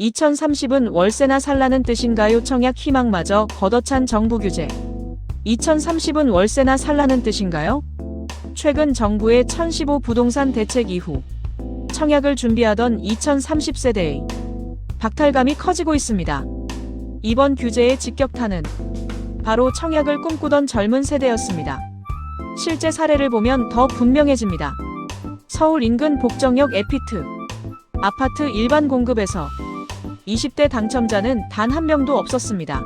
2030은 월세나 살라는 뜻인가요? 청약 희망마저 걷어찬 정부 규제. 2030은 월세나 살라는 뜻인가요? 최근 정부의 1015 부동산 대책 이후 청약을 준비하던 2030세대의 박탈감이 커지고 있습니다. 이번 규제의 직격탄은 바로 청약을 꿈꾸던 젊은 세대였습니다. 실제 사례를 보면 더 분명해집니다. 서울 인근 복정역 에피트 아파트 일반 공급에서 20대 당첨자는 단 한 명도 없었습니다.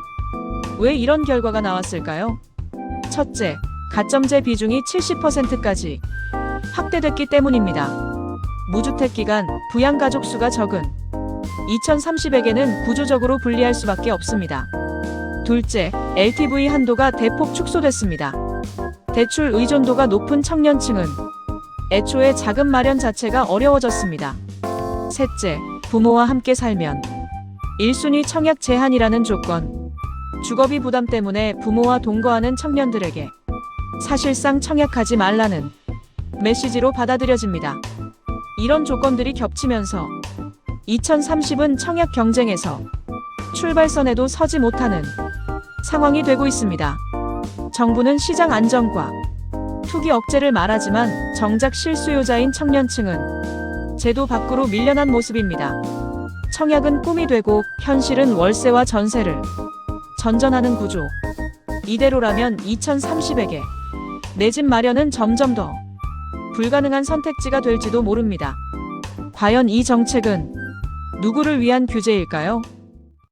왜 이런 결과가 나왔을까요? 첫째, 가점제 비중이 70%까지 확대됐기 때문입니다. 무주택 기간, 부양 가족 수가 적은 2030에게는 구조적으로 분리할 수밖에 없습니다. 둘째, LTV 한도가 대폭 축소됐습니다. 대출 의존도가 높은 청년층은 애초에 자금 마련 자체가 어려워졌습니다. 셋째, 부모와 함께 살면 1순위 청약 제한이라는 조건. 주거비 부담 때문에 부모와 동거하는 청년들에게 사실상 청약하지 말라는 메시지로 받아들여집니다. 이런 조건들이 겹치면서 2030은 청약 경쟁에서 출발선에도 서지 못하는 상황이 되고 있습니다. 정부는 시장 안정과 투기 억제를 말하지만 정작 실수요자인 청년층은 제도 밖으로 밀려난 모습입니다. 청약은 꿈이 되고 현실은 월세와 전세를 전전하는 구조. 이대로라면 2030에게 내 집 마련은 점점 더 불가능한 선택지가 될지도 모릅니다. 과연 이 정책은 누구를 위한 규제일까요?